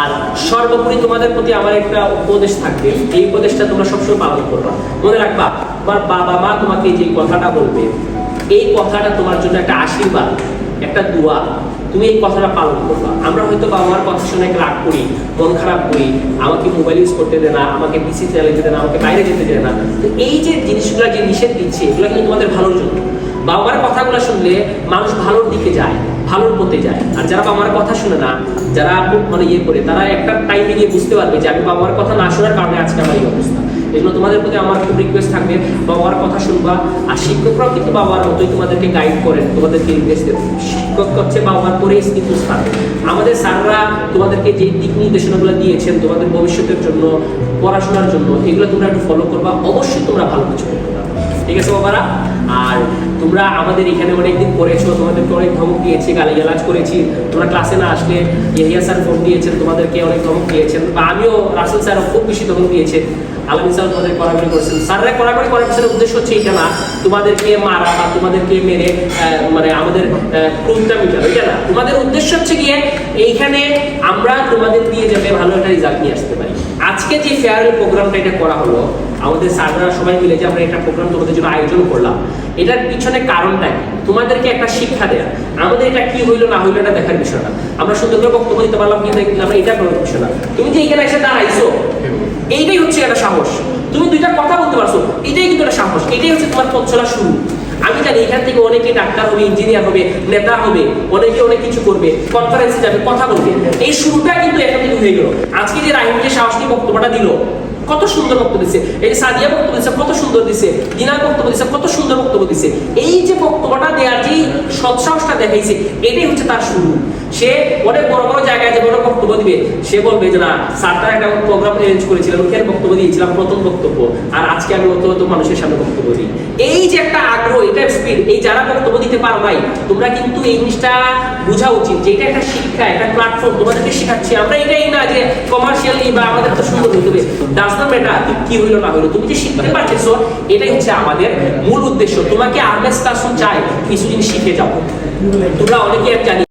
আর সর্বোপরি তোমাদের প্রতি আমার একটা উপদেশ থাকবে। এই উপদেশটা তোমরা সবসময় পালন করবা মনে রাখবা, তোমার বাবা মা তোমাকে যে কথাটা বলবে, এই কথাটা তোমার জন্য একটা আশীর্বাদ, একটা দোয়া। তুমি এই কথাটা পালন করবা। আমরা হয়তো বাবা মার কথা শুনে রাগ করি, মন খারাপ করি, আমাকে মোবাইল ইউজ করতে দেয় না, আমাকে পিসি চালাতে দেয় না, আমাকে বাইরে যেতে দেয় না। তো এই যে জিনিসগুলো, যে নিষেধ দিচ্ছে, এগুলো কিন্তু তোমাদের ভালোর জন্য। বাবা মার কথাগুলো শুনলে মানুষ ভালোর দিকে যায়। ভালোর পথে যায়। আর যারা বাবার কথা শুনে না, যারা মানে ইয়ে করে, তারা একটা টাইমে গিয়ে বুঝতে পারবে যে আমি বাবা মার কথা না শোনার কারণে আজকে আমার এই অবস্থা। জন্য তোমাদের প্রতি আমার খুব রিকোয়েস্ট থাকবে। বাবার কথা শুনবা। আর শিক্ষকরাও কিন্তু বাবার মতোই তোমাদেরকে গাইড করেন। তোমাদেরকে রিকোয়েস্ট দেন শিক্ষক হচ্ছে বাবার পরেই কিন্তু স্থান। আমাদের স্যাররা তোমাদেরকে যে দিক নির্দেশনাগুলো দিয়েছেন, তোমাদের ভবিষ্যতের জন্য, পড়াশোনার জন্য, এগুলো তোমরা একটু ফলো করবা। অবশ্যই তোমরা ভালো কিছু করতে ঠিক আছে বাবারা? আর তোমরা আমাদের এখানে অনেকদিন পড়েছো তোমাদেরকে অনেক ধমক দিয়েছি, গালিগালাজ করেছি। তোমরা ক্লাসে না আসলে ইহিয়া স্যার ফোন দিয়েছেন, তোমাদেরকে অনেক ধমক দিয়েছেন। বা আমিও রাসেল স্যারও খুব বেশি ধমক দিয়েছে আলমিন তোমাদের কড়াকড়ি করেছেন। স্যাররা কড়াকড়ি করার পিছনে উদ্দেশ্য হচ্ছে এটা না, তোমাদেরকে মারা বা তোমাদেরকে মেরে মানে আমাদের এটা না। তোমাদের উদ্দেশ্য হচ্ছে গিয়ে এইখানে আমরা তোমাদের দিয়ে যাবে ভালো একটা রেজাল্ট নিয়ে আসতে পারি। আজকে যে ফেয়ারওয়েল প্রোগ্রামটা এটা করা হলো, আমাদের স্যাররা সবাই মিলে যে আমরা একটা প্রোগ্রাম তোমাদের জন্য আয়োজন করলাম, এটার পিছনে কারণটা কি? তোমাদেরকে একটা শিক্ষা দেয়া। আমাদের এটা কি হইল না হইল এটা দেখার বিষয় না। আমরা সুন্দর করে বক্তব্য দিতে পারলাম কি দেখলাম এটা কোনো বিষয় না। তুমি যে এখানে এসে দাঁড়াইছো, এইটাই হচ্ছে একটা সাহস। তুমি দুইটা কথা বলতে পারছ, এটাই কিন্তু একটা সাহস, এটাই হচ্ছে তোমার পথ চলা শুরু। আমি জানি এখান থেকে অনেকে ডাক্তার হবে ইঞ্জিনিয়ার হবে, নেতা হবে, অনেকে অনেক কিছু করবে কনফারেন্সে যাবে, কথা বলবে। এই শুরুটা কিন্তু এখান থেকে হয়ে গেল। আজকে যে রাহিম যে সাহস নিয়ে বক্তব্যটা দিল, কত সুন্দর বক্তব্য দিচ্ছে এই সাদিয়া বক্তব্য দিচ্ছে কত সুন্দর দিছে। দিনার বক্তব্য দিচ্ছে কত সুন্দর বক্তব্য দিছে। এই যে বক্তব্যটা দেওয়ার যে সৎসাহসটা দেখাইছে এটাই হচ্ছে তার শুরু। সে অনেক বড় বড় জায়গায় যে বড় বক্তব্য দিবে, সে বলবে যে, না স্যারটা একটা প্রোগ্রাম অ্যারেঞ্জ করেছিলাম ওখানে বক্তব্য দিয়েছিলাম, প্রথম বক্তব্য। আর আজকে আমি অত অত মানুষের সামনে বক্তব্য দিই। এই যে একটা আগ্রহ, এটা স্পিড এই যারা বক্তব্য দিতে পারো নাই, তোমরা কিন্তু এই জিনিসটা বোঝা উচিত যে এটা একটা শিক্ষা, একটা প্ল্যাটফর্ম তোমাদেরকে শেখাচ্ছি। আমরা এটাই না যে কমার্শিয়ালি বা আমাদের তো সুন্দর হইতে হবে। ডাজ না কি হইল, না হইল, তুমি যে শিখতে পারতেছো এটাই হচ্ছে আমাদের মূল উদ্দেশ্য। তোমাকে আর্মেস ক্লাসরুম চাই, কিছু জিনিস শিখে যাও। তোমরা অনেকে আমি জানি